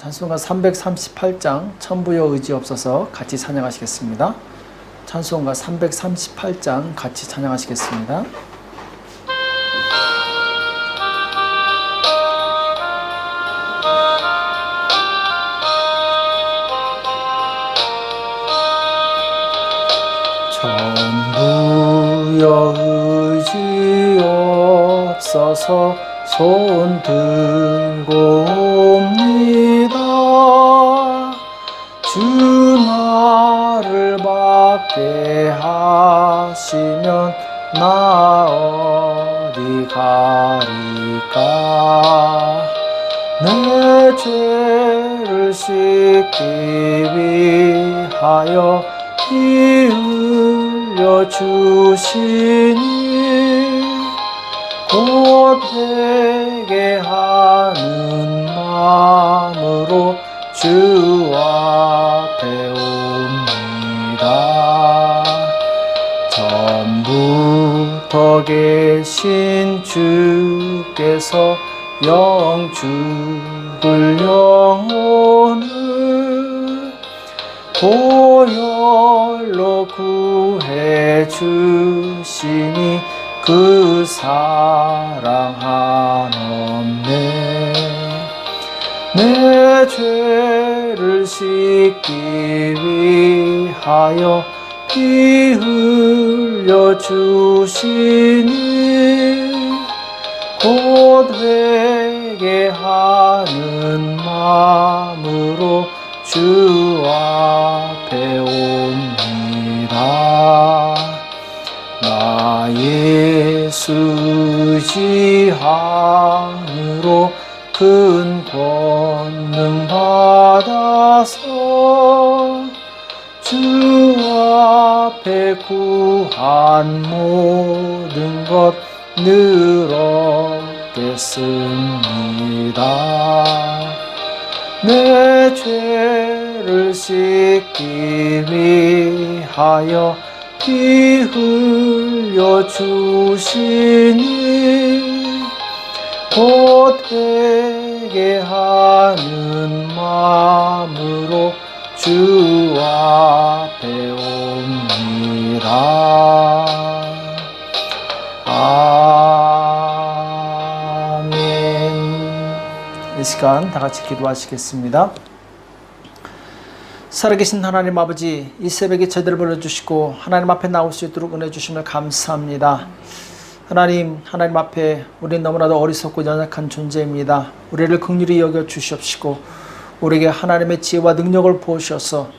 찬송가 338장 천부여 의지 없어서 같이 찬양하시겠습니다. 찬송가 338장 같이 찬양하시겠습니다. 전부여 의지 없어서 손 들고 나를 받게 하시면 나 어디 가리까? 내 죄를 씻기 위하여 피 흘려 주시니 곧 회개 하는 마음으로 주 전부터 계신 주께서 영죽을 영혼을 보혈로 구해 주시니 그 사랑 한없네. 내 죄를 씻기 위하여 피 흘려 주시니 곧 회개하는 마음으로 주 앞에 옵니다. 나 예수 지함으로 큰 권능 받아서 주 앞에 구한 모든 것 늘었겠습니다. 내 죄를 씻기 위하여 피 흘려 주시니 곧 회개하는 마음으로 주 앞에 옵니다. 아멘. 이 시간 다 같이 기도하시겠습니다. 살아계신 하나님 아버지, 이 새벽에 저희들을 불러주시고 하나님 앞에 나올 수 있도록 은혜 주심을 감사합니다. 하나님, 하나님 앞에 우리는 너무나도 어리석고 연약한 존재입니다. 우리를 긍휼히 여겨 주시옵시고 우리에게 하나님의 지혜와 능력을 부으셔서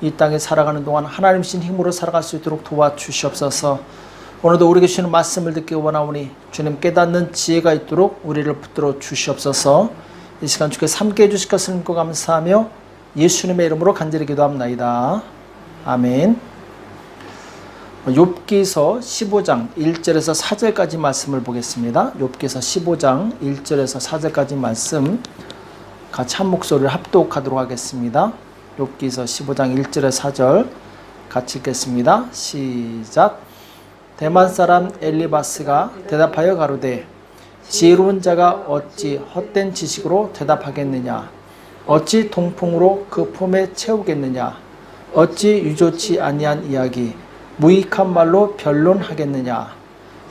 이 땅에 살아가는 동안 하나님 신 힘으로 살아갈 수 있도록 도와주시옵소서. 오늘도 우리에게 주시는 말씀을 듣기 원하오니 주님 깨닫는 지혜가 있도록 우리를 붙들어 주시옵소서. 이 시간 주께 함께 해주실 것을 믿고 감사하며 예수님의 이름으로 간절히 기도합나이다. 아멘. 욥기서 15장 1절에서 4절까지 말씀을 보겠습니다. 욥기서 15장 1절에서 4절까지 말씀 같이 한 목소리를 합독하도록 하겠습니다. 욥기서 15장 1절에서 4절 같이 읽겠습니다. 시작. 대만 사람 엘리바스가 대답하여 가로되 지혜로운 자가 어찌 헛된 지식으로 대답하겠느냐? 어찌 동풍으로 그 품에 채우겠느냐? 어찌 유조치 아니한 이야기 무익한 말로 변론하겠느냐?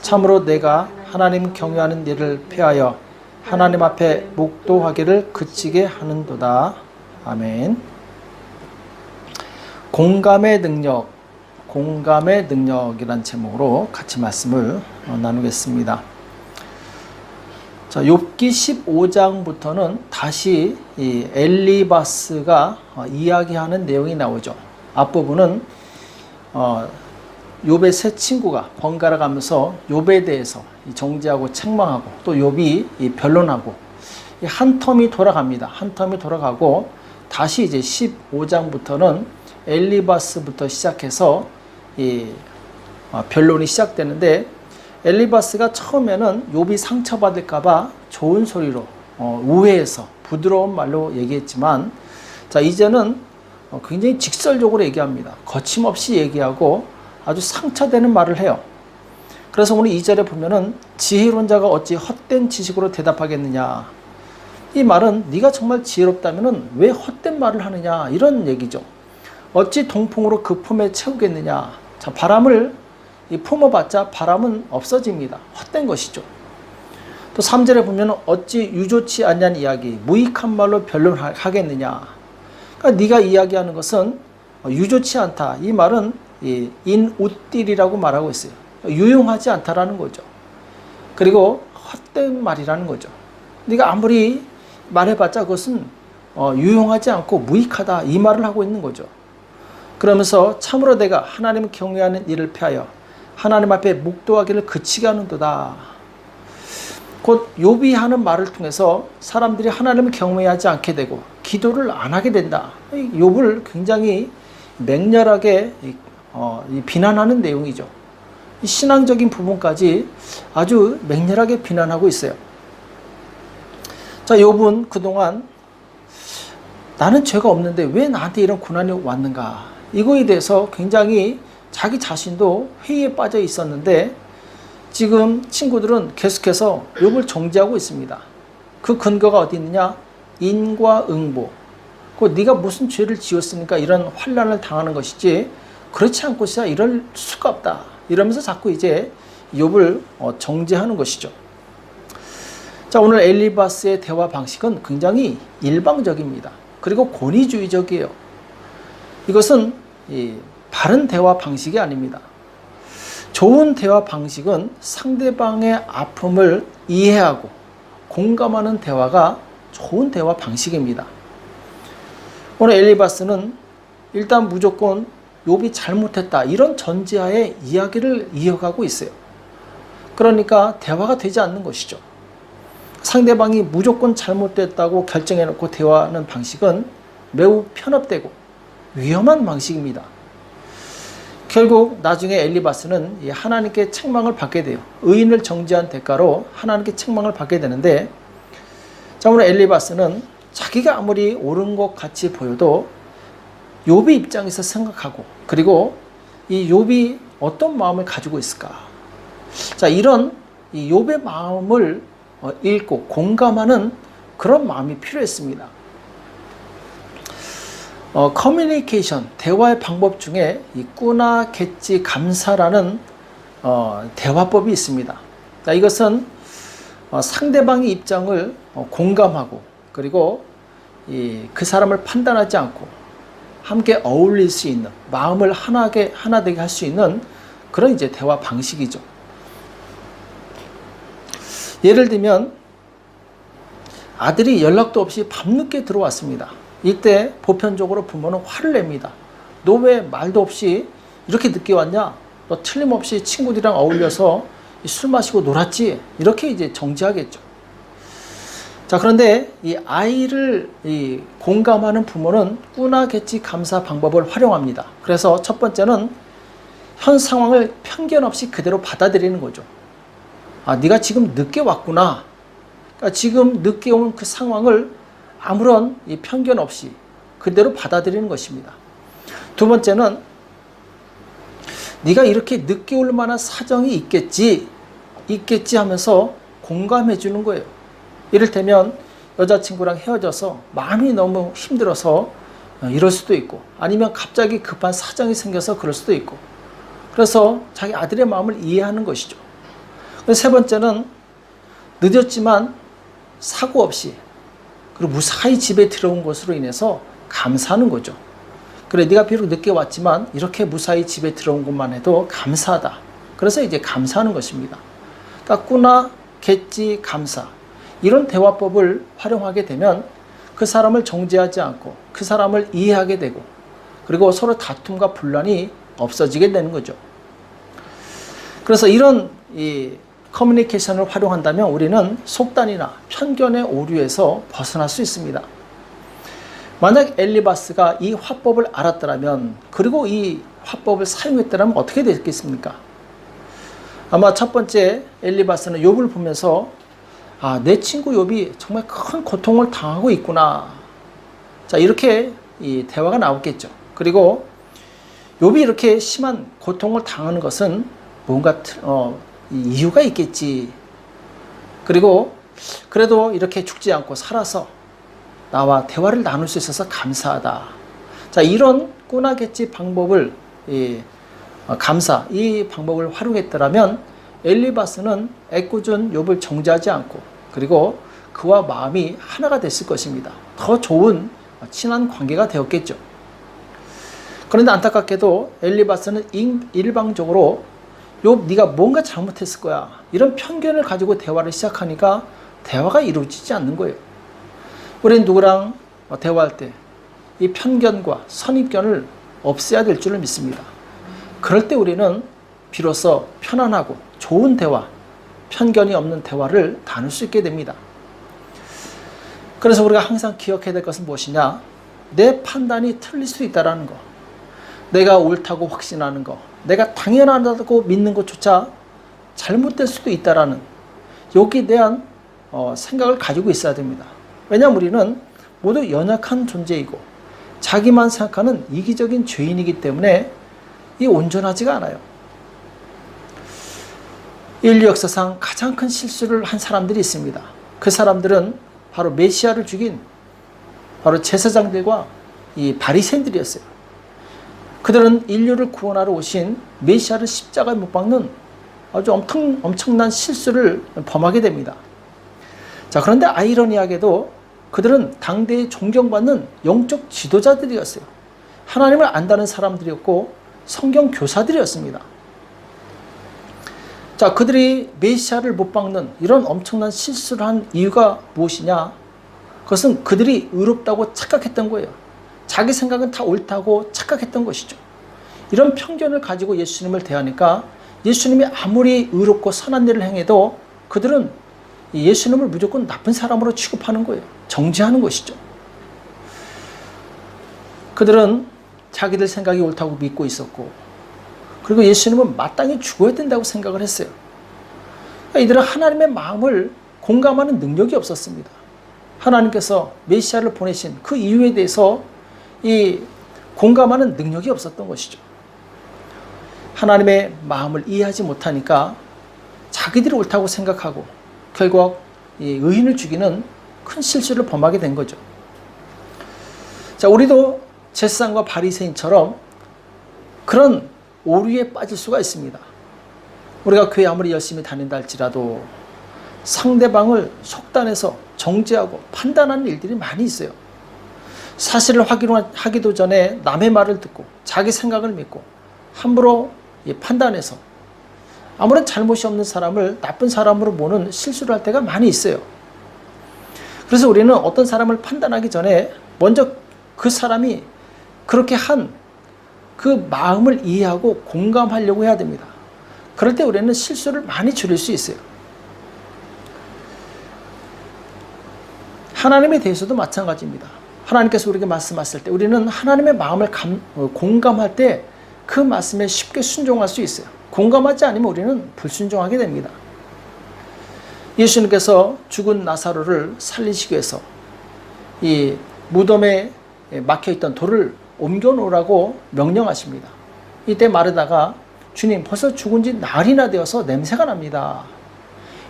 참으로 내가 하나님 경외하는 일을 폐하여 하나님 앞에 묵도하기를 그치게 하는도다. 아멘 공감의 능력 공감의 능력이란 제목으로 같이 말씀을 어, 나누겠습니다. 자, 욥기 15장부터는 다시 이 엘리바스가 어, 이야기하는 내용이 나오죠. 앞부분은 어, 욥의 세 친구가 번갈아 가면서 욥에 대해서 정지하고 책망하고 또 욥이 이 변론하고 이한 텀이 돌아갑니다. 한 텀이 돌아가고 다시 이제 15장부터는 엘리바스부터 시작해서 이 어, 변론이 시작되는데 엘리바스가 처음에는 욥이 상처받을까봐 좋은 소리로 어, 우회해서 부드러운 말로 얘기했지만 자 이제는 어, 굉장히 직설적으로 얘기합니다. 거침없이 얘기하고 아주 상처되는 말을 해요. 그래서 오늘 2절에 보면은 지혜로운 자가 어찌 헛된 지식으로 대답하겠느냐. 이 말은 네가 정말 지혜롭다면은 왜 헛된 말을 하느냐 이런 얘기죠. 어찌 동풍으로 그 품에 채우겠느냐. 자, 바람을 이 품어봤자 바람은 없어집니다. 헛된 것이죠. 또 3절에 보면 어찌 유조치 않냐는 이야기, 무익한 말로 변론하겠느냐. 그러니까 네가 이야기하는 것은 유조치 않다. 이 말은 이 인웃딜이라고 말하고 있어요. 유용하지 않다라는 거죠. 그리고 헛된 말이라는 거죠. 네가 아무리 말해봤자 그것은 어, 유용하지 않고 무익하다 이 말을 하고 있는 거죠. 그러면서 참으로 내가 하나님을 경외하는 일을 피하여 하나님 앞에 묵도하기를 그치게 하는도다. 곧 요비 하는 말을 통해서 사람들이 하나님을 경외하지 않게 되고 기도를 안 하게 된다. 이 욥을 굉장히 맹렬하게 이, 어, 이 비난하는 내용이죠. 이 신앙적인 부분까지 아주 맹렬하게 비난하고 있어요. 자, 욥은 그동안 나는 죄가 없는데 왜 나한테 이런 고난이 왔는가? 이거에 대해서 굉장히 자기 자신도 회의에 빠져 있었는데 지금 친구들은 계속해서 욥을 정지하고 있습니다. 그 근거가 어디 있느냐? 인과 응보. 그 네가 무슨 죄를 지었으니까 이런 환란을 당하는 것이지 그렇지 않고서야 이럴 수가 없다. 이러면서 자꾸 이제 욥을 어, 정죄하는 것이죠. 자, 오늘 엘리바스의 대화 방식은 굉장히 일방적입니다. 그리고 권위주의적이에요. 이것은 이 바른 대화 방식이 아닙니다. 좋은 대화 방식은 상대방의 아픔을 이해하고 공감하는 대화가 좋은 대화 방식입니다. 오늘 엘리바스는 일단 무조건 욥이 잘못했다 이런 전제하에 이야기를 이어가고 있어요. 그러니까 대화가 되지 않는 것이죠. 상대방이 무조건 잘못됐다고 결정해놓고 대화하는 방식은 매우 편협되고 위험한 방식입니다. 결국 나중에 엘리바스는 하나님께 책망을 받게 돼요. 의인을 정죄한 대가로 하나님께 책망을 받게 되는데 자 오늘 엘리바스는 자기가 아무리 옳은 것 같이 보여도 욥의 입장에서 생각하고 그리고 이 욥이 어떤 마음을 가지고 있을까? 자 이런 이 욥의 마음을 어, 읽고 공감하는 그런 마음이 필요했습니다. 어, 커뮤니케이션, 대화의 방법 중에 이 꾸나 겠지 감사라는 어, 대화법이 있습니다. 자, 이것은 어, 상대방의 입장을 어, 공감하고 그리고 이, 그 사람을 판단하지 않고 함께 어울릴 수 있는 마음을 하나게 하나 되게 할 수 있는 그런 이제 대화 방식이죠. 예를 들면 아들이 연락도 없이 밤늦게 들어왔습니다. 이때 보편적으로 부모는 화를 냅니다. 너 왜 말도 없이 이렇게 늦게 왔냐? 너 틀림없이 친구들이랑 어울려서 술 마시고 놀았지? 이렇게 이제 정지하겠죠. 자, 그런데 이 아이를 이 공감하는 부모는 꾸나겠지 감사 방법을 활용합니다. 그래서 첫 번째는 현 상황을 편견 없이 그대로 받아들이는 거죠. 아, 네가 지금 늦게 왔구나. 그러니까 지금 늦게 온 그 상황을 아무런 이 편견 없이 그대로 받아들이는 것입니다. 두 번째는 네가 이렇게 늦게 올 만한 사정이 있겠지, 있겠지 하면서 공감해 주는 거예요. 이를테면 여자친구랑 헤어져서 마음이 너무 힘들어서 이럴 수도 있고 아니면 갑자기 급한 사정이 생겨서 그럴 수도 있고 그래서 자기 아들의 마음을 이해하는 것이죠. 세 번째는 늦었지만 사고 없이 그리고 무사히 집에 들어온 것으로 인해서 감사하는 거죠. 그래 네가 비록 늦게 왔지만 이렇게 무사히 집에 들어온 것만 해도 감사하다. 그래서 이제 감사하는 것입니다. 그러니까 꾸나 겠지 감사 이런 대화법을 활용하게 되면 그 사람을 정죄하지 않고 그 사람을 이해하게 되고 그리고 서로 다툼과 분란이 없어지게 되는 거죠. 그래서 이런 이 커뮤니케이션을 활용한다면 우리는 속단이나 편견의 오류에서 벗어날 수 있습니다. 만약 엘리바스가 이 화법을 알았더라면 그리고 이 화법을 사용했더라면 어떻게 됐겠습니까? 아마 첫 번째 엘리바스는 욥을 보면서 아, 내 친구 욥이 정말 큰 고통을 당하고 있구나. 자, 이렇게 이 대화가 나오겠죠. 그리고 욥이 이렇게 심한 고통을 당하는 것은 뭔가 어, 이유가 있겠지. 그리고 그래도 이렇게 죽지 않고 살아서 나와 대화를 나눌 수 있어서 감사하다. 자, 이런 꾸나겠지 방법을 이, 어, 감사 이 방법을 활용했더라면 엘리바스는 애꿎은 욥을 정죄하지 않고 그리고 그와 마음이 하나가 됐을 것입니다. 더 좋은 친한 관계가 되었겠죠. 그런데 안타깝게도 엘리바스는 인- 일방적으로 욥 네가 뭔가 잘못했을 거야 이런 편견을 가지고 대화를 시작하니까 대화가 이루어지지 않는 거예요. 우리는 누구랑 대화할 때 이 편견과 선입견을 없애야 될 줄을 믿습니다. 그럴 때 우리는 비로소 편안하고 좋은 대화, 편견이 없는 대화를 나눌 수 있게 됩니다. 그래서 우리가 항상 기억해야 될 것은 무엇이냐? 내 판단이 틀릴 수 있다라는 거. 내가 옳다고 확신하는 거. 내가 당연하다고 믿는 것조차 잘못될 수도 있다라는 여기에 대한 어, 생각을 가지고 있어야 됩니다. 왜냐하면 우리는 모두 연약한 존재이고 자기만 생각하는 이기적인 죄인이기 때문에 이 온전하지가 않아요. 인류 역사상 가장 큰 실수를 한 사람들이 있습니다. 그 사람들은 바로 메시아를 죽인 바로 제사장들과 이 바리새인들이었어요. 그들은 인류를 구원하러 오신 메시아를 십자가에 못 박는 아주 엄청, 엄청난 실수를 범하게 됩니다. 자, 그런데 아이러니하게도 그들은 당대에 존경받는 영적 지도자들이었어요. 하나님을 안다는 사람들이었고 성경 교사들이었습니다. 자, 그들이 메시아를 못 박는 이런 엄청난 실수를 한 이유가 무엇이냐? 그것은 그들이 의롭다고 착각했던 거예요. 자기 생각은 다 옳다고 착각했던 것이죠. 이런 편견을 가지고 예수님을 대하니까 예수님이 아무리 의롭고 선한 일을 행해도 그들은 예수님을 무조건 나쁜 사람으로 취급하는 거예요. 정죄하는 것이죠. 그들은 자기들 생각이 옳다고 믿고 있었고, 그리고 예수님은 마땅히 죽어야 된다고 생각을 했어요. 그러니까 이들은 하나님의 마음을 공감하는 능력이 없었습니다. 하나님께서 메시아를 보내신 그 이유에 대해서 이 공감하는 능력이 없었던 것이죠. 하나님의 마음을 이해하지 못하니까 자기들이 옳다고 생각하고 결국 이 의인을 죽이는 큰 실수를 범하게 된 거죠. 자, 우리도 제사장과 바리새인처럼 그런 오류에 빠질 수가 있습니다. 우리가 교회 아무리 열심히 다닌다 할지라도 상대방을 속단해서 정죄하고 판단하는 일들이 많이 있어요. 사실을 확인하기도 전에 남의 말을 듣고 자기 생각을 믿고 함부로 판단해서 아무런 잘못이 없는 사람을 나쁜 사람으로 보는 실수를 할 때가 많이 있어요. 그래서 우리는 어떤 사람을 판단하기 전에 먼저 그 사람이 그렇게 한 그 마음을 이해하고 공감하려고 해야 됩니다. 그럴 때 우리는 실수를 많이 줄일 수 있어요. 하나님에 대해서도 마찬가지입니다. 하나님께서 우리에게 말씀하실 때 우리는 하나님의 마음을 감, 어, 공감할 때 그 말씀에 쉽게 순종할 수 있어요. 공감하지 않으면 우리는 불순종하게 됩니다. 예수님께서 죽은 나사로를 살리시기 위해서 이 무덤에 막혀 있던 돌을 옮겨 놓으라고 명령하십니다. 이때 마르다가 주님 벌써 죽은 지 날이나 되어서 냄새가 납니다.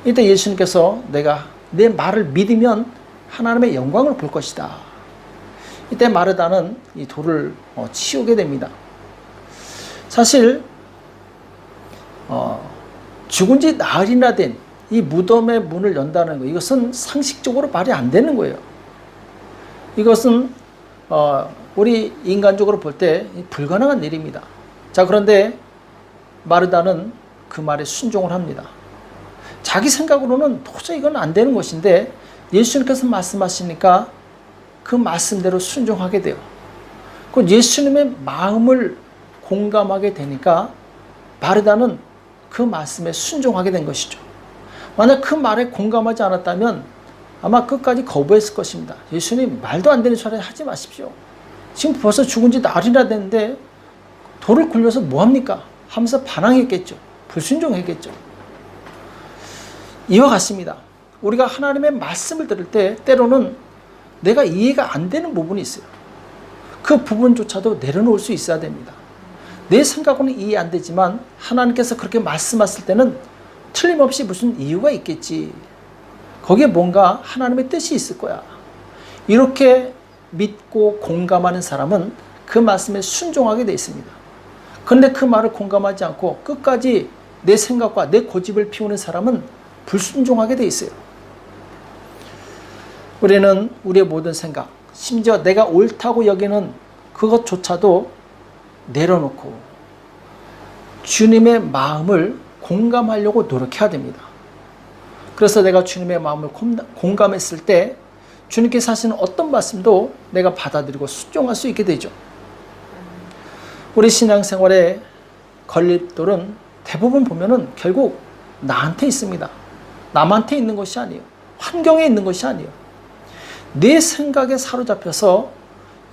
이때 예수님께서 내가 내 말을 믿으면 하나님의 영광을 볼 것이다. 이때 마르다는 이 돌을 어, 치우게 됩니다. 사실 어, 죽은 지 나흘이나 된 이 무덤의 문을 연다는 거 이것은 상식적으로 말이 안 되는 거예요. 이것은 어, 우리 인간적으로 볼 때 불가능한 일입니다. 자 그런데 마르다는 그 말에 순종을 합니다. 자기 생각으로는 도저히 이건 안 되는 것인데 예수님께서 말씀하시니까 그 말씀대로 순종하게 돼요. 그 예수님의 마음을 공감하게 되니까 마르다는 그 말씀에 순종하게 된 것이죠. 만약 그 말에 공감하지 않았다면 아마 끝까지 거부했을 것입니다. 예수님 말도 안 되는 소리 하지 마십시오. 지금 벌써 죽은 지 날이나 됐는데 돌을 굴려서 뭐합니까? 하면서 반항했겠죠. 불순종했겠죠. 이와 같습니다. 우리가 하나님의 말씀을 들을 때 때로는 내가 이해가 안 되는 부분이 있어요. 그 부분조차도 내려놓을 수 있어야 됩니다. 내 생각으로는 이해 안 되지만 하나님께서 그렇게 말씀하실 때는 틀림없이 무슨 이유가 있겠지. 거기에 뭔가 하나님의 뜻이 있을 거야. 이렇게 믿고 공감하는 사람은 그 말씀에 순종하게 돼 있습니다. 그런데 그 말을 공감하지 않고 끝까지 내 생각과 내 고집을 피우는 사람은 불순종하게 돼 있어요. 우리는 우리의 모든 생각, 심지어 내가 옳다고 여기는 그것조차도 내려놓고 주님의 마음을 공감하려고 노력해야 됩니다. 그래서 내가 주님의 마음을 공감했을 때 주님께서 하시는 어떤 말씀도 내가 받아들이고 순종할 수 있게 되죠. 우리 신앙생활의 걸림돌은 대부분 보면은 결국 나한테 있습니다. 남한테 있는 것이 아니에요. 환경에 있는 것이 아니에요. 내 생각에 사로잡혀서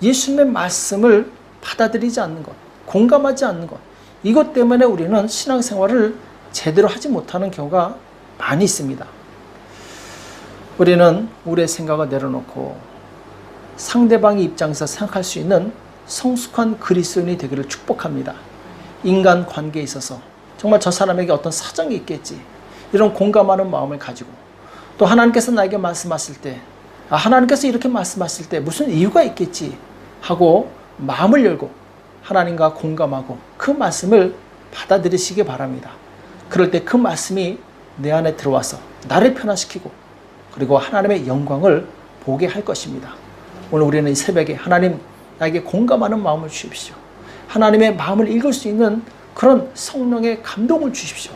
예수님의 말씀을 받아들이지 않는 것, 공감하지 않는 것, 이것 때문에 우리는 신앙생활을 제대로 하지 못하는 경우가 많이 있습니다. 우리는 우리의 생각을 내려놓고 상대방의 입장에서 생각할 수 있는 성숙한 그리스도인이 되기를 축복합니다. 인간 관계에 있어서 정말 저 사람에게 어떤 사정이 있겠지. 이런 공감하는 마음을 가지고 또 하나님께서 나에게 말씀하실 때 아, 하나님께서 이렇게 말씀하실 때 무슨 이유가 있겠지 하고 마음을 열고 하나님과 공감하고 그 말씀을 받아들이시기 바랍니다. 그럴 때 그 말씀이 내 안에 들어와서 나를 변화시키고 그리고 하나님의 영광을 보게 할 것입니다. 오늘 우리는 이 새벽에 하나님 나에게 공감하는 마음을 주십시오. 하나님의 마음을 읽을 수 있는 그런 성령의 감동을 주십시오.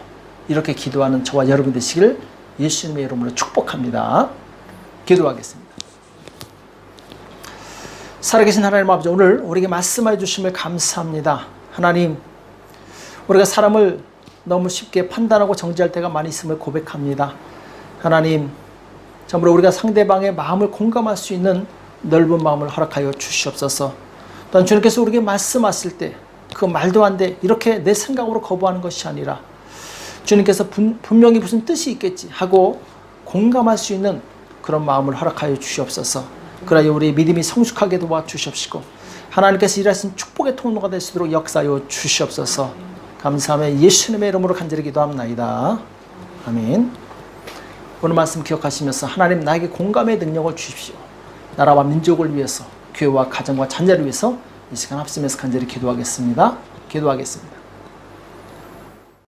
이렇게 기도하는 저와 여러분 되시기를 예수님의 이름으로 축복합니다. 기도하겠습니다. 살아계신 하나님 아버지 오늘 우리에게 말씀해 주심을 감사합니다. 하나님 우리가 사람을 너무 쉽게 판단하고 정지할 때가 많이 있음을 고백합니다. 하나님 참으로 우리가 상대방의 마음을 공감할 수 있는 넓은 마음을 허락하여 주시옵소서. 또한 주님께서 우리에게 말씀하실 때 그 말도 안 돼. 이렇게 내 생각으로 거부하는 것이 아니라 주님께서 분, 분명히 무슨 뜻이 있겠지 하고 공감할 수 있는 그런 마음을 허락하여 주시옵소서. 그러여 우리 믿음이 성숙하게 도와 주시옵시고 하나님께서 일하신 축복의 통로가 될 수 있도록 역사하여 주시옵소서. 감사하며 예수님의 이름으로 간절히 기도합나이다. 아멘. 오늘 말씀 기억하시면서 하나님 나에게 공감의 능력을 주십시오. 나라와 민족을 위해서 교회와 가정과 자녀를 위해서 이 시간 합심해서 간절히 기도하겠습니다. 기도하겠습니다.